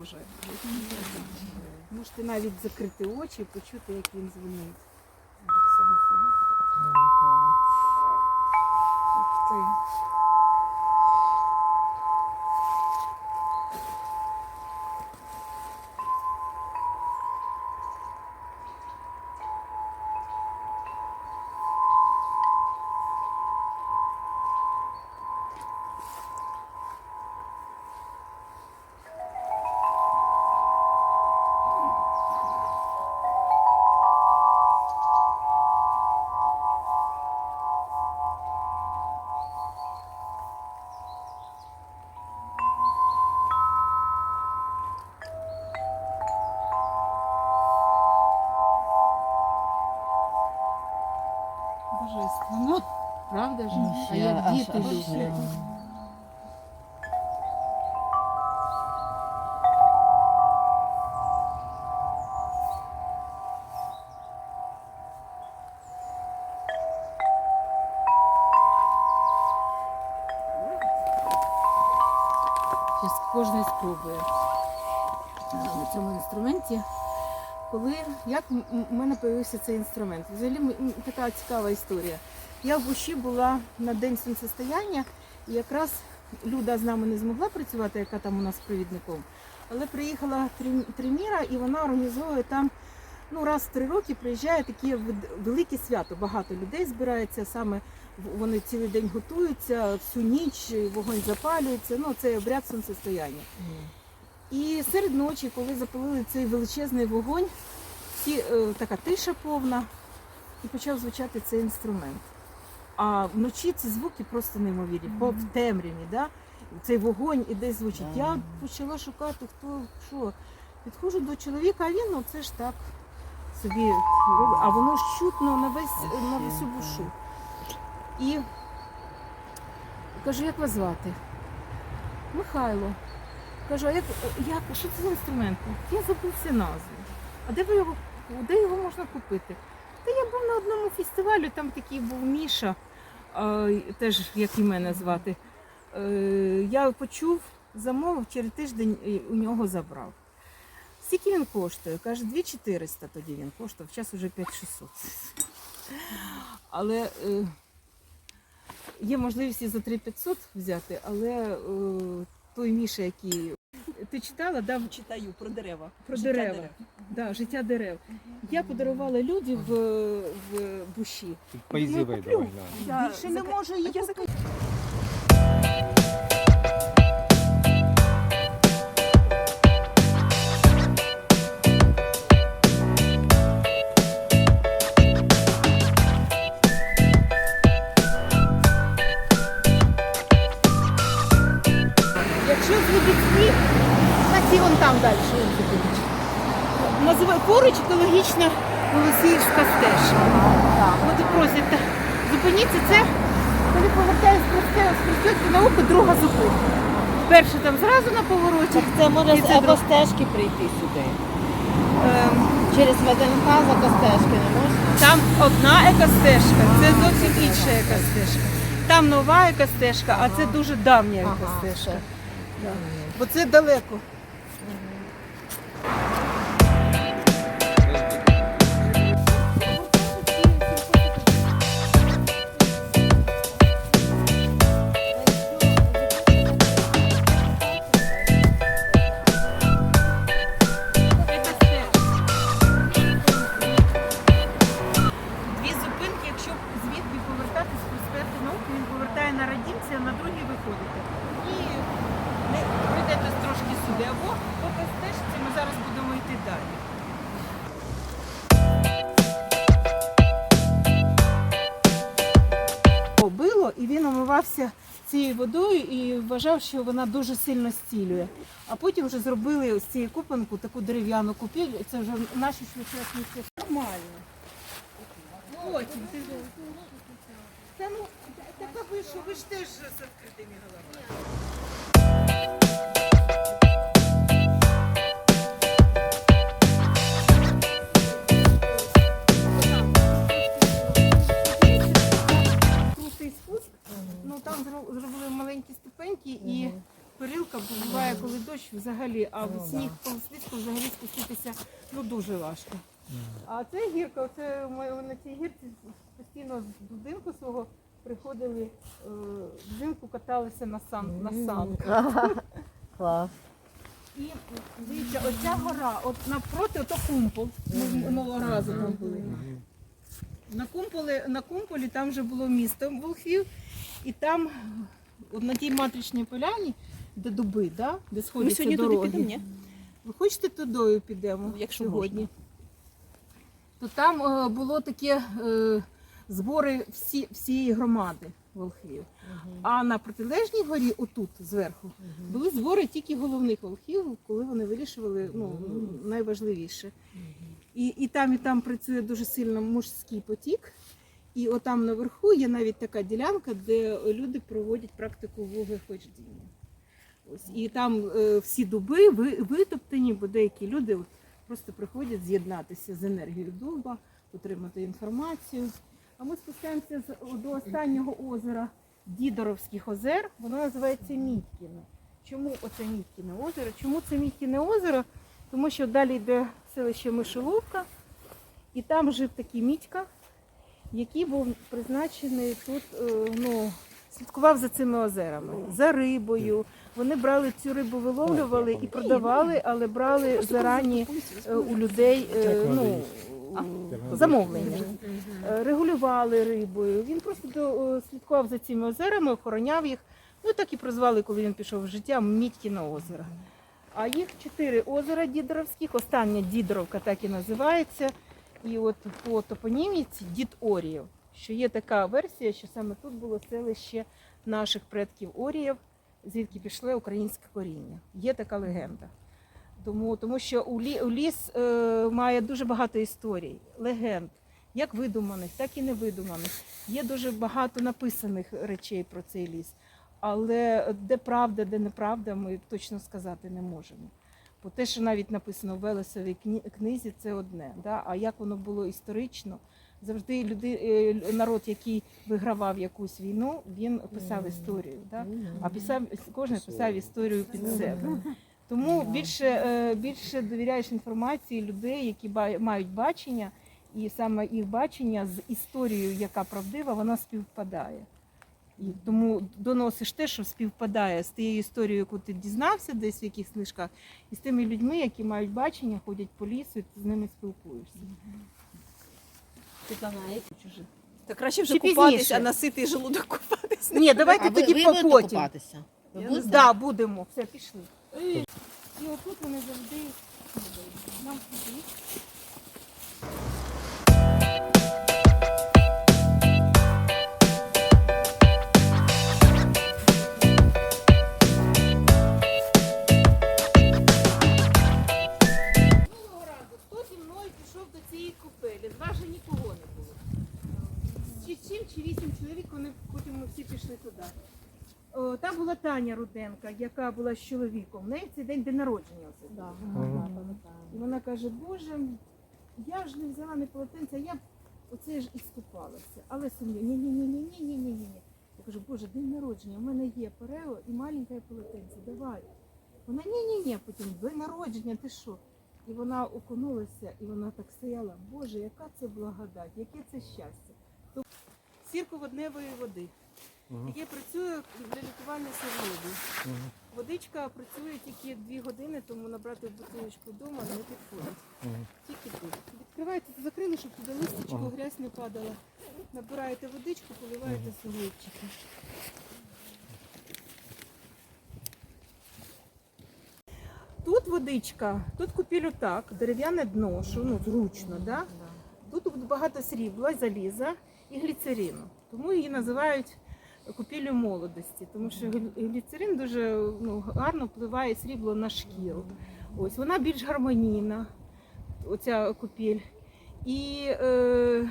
Боже. Можете навіть закрити очі і почути, як він дзвонить. Ух ти. Божественно. Правда ж? А як діти люблять. кожен спробує на цьому інструменті. Коли як в мене з'явився цей інструмент? Взагалі така цікава історія. Я в Буші була на день сонцестояння, і якраз Люда з нами не змогла працювати, яка там у нас провідником. Але приїхала Трим- Триміра, і вона організовує там ну, раз в три роки приїжджає таке велике свято. Багато людей збирається саме вони цілий день готуються, всю ніч вогонь запалюється. Ну це обряд сонцестояння. І серед ночі, коли запалили цей величезний вогонь, всі, е, така тиша повна, і почав звучати цей інструмент. А вночі ці звуки просто неймовірні, по в темряві, да? цей вогонь і десь звучить. Я почала шукати, хто що. Підходжу до чоловіка, а він ну, це ж так собі робить. А воно ж чутно на весь на всю бушу. І кажу, як вас звати? Михайло. Кажу, а як, як що це за інструмент? Я забувся назву. А де ви його де його можна купити? Та я був на одному фестивалі, там такий був Міша, а, теж як і мене звати. Е, Я почув, замовив, через тиждень е, у нього забрав. Скільки він коштує? Каже, 2400 тоді він коштував, зараз вже 5600. Але е, є можливість і за 3500 взяти, але е, той Міша, який. Ти читала, да, Читаю про дерева. про Життя дерева. дерев. Да, життя дерев. Я подарувала люди в, в буші. Поїзди вийду. Більше не зак- можу її купити. Там далі він. Називає поруч екологічна Голосіївська стежка. Люди просять, зупиніться, це коли повертаєш з Проспекту науки, друга зупинка. Перша там зразу на повороті. Так це може з екостежки прийти сюди. Ем, Через ВДНХ з екостежки не можна? Там одна екостежка, це зовсім інша екостежка. Там нова екостежка, а це дуже давня екостежка. Бо це далеко. Било, і він омивався цією водою і вважав, що вона дуже сильно стілює. А потім вже зробили з цієї купанку таку дерев'яну купіль. Це вже наші сучасні нормально. Потім ти Та ну, така ви що, ви ж теж з відкритими головами. Дощ взагалі, а в Ну, сніг по слизьку взагалі спуститися ну дуже важко. А це гірка, оце ми на цій гірці постійно з будинку свого приходили, е, взимку каталися на сан на санках. Клас. І дивіться, оця гора, от навпроти ото кумпол. Ми минулого разу там були. На кумполі, на кумполі там вже було місто Волхів, і там, от на тій матричній поляні, де дуби, да? де сходяться сьогодні туди дороги. підемо, ні? Ви хочете тудою підемо Якщо сьогодні? можна. То там е, було таке е, збори всі, всієї громади волхвів. А на протилежній горі, отут зверху, були збори тільки головних волхів, коли вони вирішували ну, найважливіше. І, і там, і там працює дуже сильно мужський потік. І отам наверху є навіть така ділянка, де люди проводять практику вогоходження. Ось. І там е, всі дуби ви, витоптані, бо деякі люди просто приходять з'єднатися з енергією дуба, отримати інформацію. А ми спускаємося до останнього озера Дідоровських озер. Воно називається Міткіне. Чому оце Міткіне озеро? Чому це Міткіне озеро? Тому що далі йде селище Мишеловка, і там жив такий Мітька, який був призначений тут, е, ну, слідкував за цими озерами, за рибою. Вони брали цю рибу, виловлювали і продавали, але брали зарані е, у людей е, ну, замовлення. Е, Регулювали рибою. Він просто слідкував за цими озерами, охороняв їх. Ну так і прозвали, коли він пішов в життя, Мітькіне озеро. А їх чотири озера Дідоровських. Остання Дідоровка так і називається. І от по топоніміці Дід Оріїв, що є така версія, що саме тут було селище наших предків Оріїв, звідки пішло українське коріння. Є така легенда. Тому, тому що у ліс е, має дуже багато історій, легенд, як видуманих, так і невидуманих. Є дуже багато написаних речей про цей ліс. Але де правда, де неправда, ми точно сказати не можемо. Бо те, що навіть написано в Велесовій книзі, це одне. Да? А як воно було історично, завжди люди, е, народ, який вигравав якусь війну, він писав історію. Да? А писав, кожен писав історію під себе. Тому більше, е, більше довіряєш інформації людей, які мають бачення, і саме їх бачення з історією, яка правдива, вона співпадає. І тому доносиш те, що співпадає з тією історією, яку ти дізнався десь в якихось книжках, і з тими людьми, які мають бачення, ходять по лісу, і ти з ними спілкуєшся. Світлана, а як чужі? Та краще вже Чи купатися, пізніше? а на ситий желудок купатися. Ні, давайте а ви, тоді ви по- будете потім. купатися? Ви будете? Да, будемо. Все, пішли. І отут вони завжди нам сюди. 7 чи 8 чоловік, вони потім ми всі пішли туди. О, Там була Таня Руденка, яка була з чоловіком. В неї цей день день народження. оце. Да, ага, пам'ятаю. І вона каже, Боже, я ж не взяла не полотенця, я оце ж і скупалася. Але сумнів, ні, ні, ні, ні, ні, ні, ні. Я кажу, Боже, день народження, у мене є перео і маленьке полотенце, давай. Вона ні-ні-ні, потім день народження, ти що? І вона окунулася, і вона так стояла, Боже, яка це благодать, яке це щастя. То сірководневої води, яке працює для лікування свердлові. Водичка працює тільки дві години, тому набрати бутилочку вдома не підходить. Тільки тут. Відкриваєте, закрили, щоб туди листочко, грязь не падала. Набираєте водичку, поливаєте суглобчики. Тут водичка, тут купіль так, дерев'яне дно, що ну, зручно, да? Тут багато срібла, заліза і гліцерину. Тому її називають купіллю молодості, тому що гліцерин дуже ну, гарно впливає срібло на шкіру. Ось вона більш гармонійна, оця купіль. І е,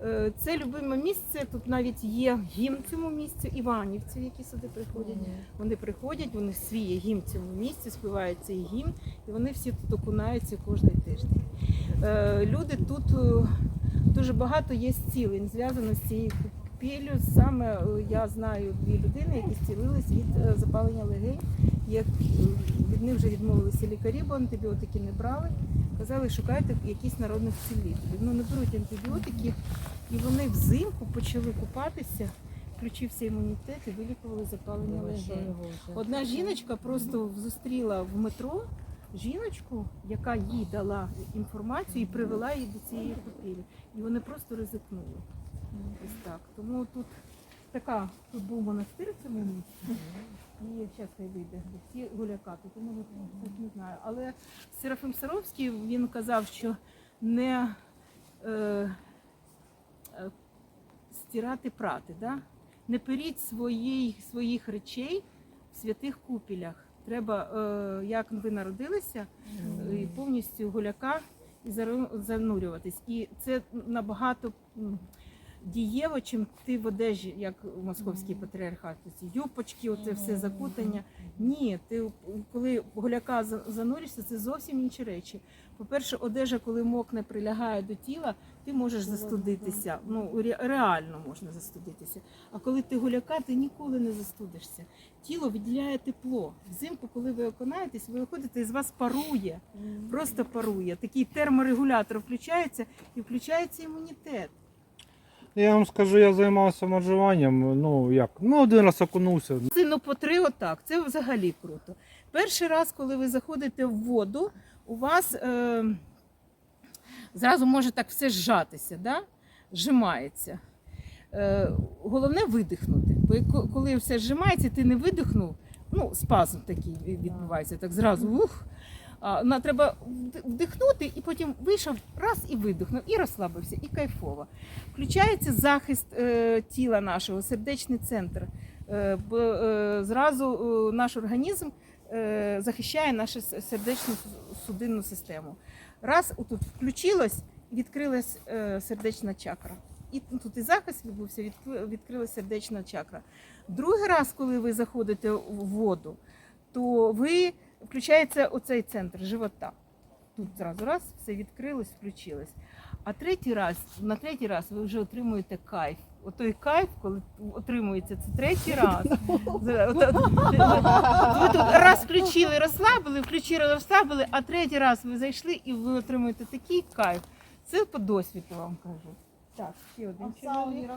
е, це любиме місце. Тут навіть є гімн цьому місцю, іванівці, які сюди приходять. Вони приходять, вони свій гімн цьому місці, співають цей гімн, і вони всі тут окунаються кожен тиждень. Е, люди тут дуже багато є зцілень, зв'язано з цією купіллю. Саме е, я знаю дві людини, які зцілились від е, запалення легень як е, від них вже відмовилися лікарі, бо антибіотики не брали. Казали, шукайте якісь народних цілителів. Ну не беруть антибіотики, і вони взимку почали купатися, включився імунітет і вилікували запалення легень. Одна жіночка просто зустріла в метро жіночку, яка їй дала інформацію і привела її до цієї купівлі. І вони просто ризикнули. Ось так. Тому тут така, тут був монастир в цьому місці. І зараз хай вийде, всі гулякати, тому не знаю. Але Серафим Саровський він казав, що не е, е, стирати прати, да? не періть своїх, своїх речей в святих купілях. Треба, е, як ви народилися, і повністю гуляка і занурюватись. І це набагато дієво, чим ти в одежі, як у московський патріархат. Ці юпочки, оце все закутання. Ні, ти коли гуляка за- зануришся, це зовсім інші речі. По-перше, одежа, коли мокне, прилягає до тіла, ти можеш застудитися. Ну реально можна застудитися. А коли ти гуляка, ти ніколи не застудишся. Тіло виділяє тепло. Взимку, коли ви окунаєтесь, ви виходите і з вас парує, просто парує. Такий терморегулятор включається і включається імунітет. Я вам скажу, я займався моржуванням, ну як, ну один раз окунувся. Ну по три отак. Це взагалі круто. Перший раз, коли ви заходите в воду, у вас е, зразу може так все зжатися, да? зжимається. Е, головне видихнути. Бо коли все зжимається, ти не видихнув, ну, спазм такий відбувається, так зразу ух. А, треба вдихнути і потім вийшов раз і видихнув, і розслабився, і кайфово. Включається захист е, тіла нашого, сердечний центр. Е, бо е, зразу е, наш організм е, захищає нашу сердечну судинну систему. Раз тут включилось, відкрилась е, сердечна чакра. І тут і захист відбувся, відкри- відкрилась сердечна чакра. Другий раз, коли ви заходите в воду, то ви включається оцей центр живота. Тут зразу раз, все відкрилось, включилось. А третій раз, на третій раз ви вже отримуєте кайф. Отой кайф, коли отримується це третій раз. Ви тут раз включили, розслабили, включили, розслабили, а третій раз ви зайшли і ви отримуєте такий кайф. Це по досвіду вам кажу. Так, ще один чоловік.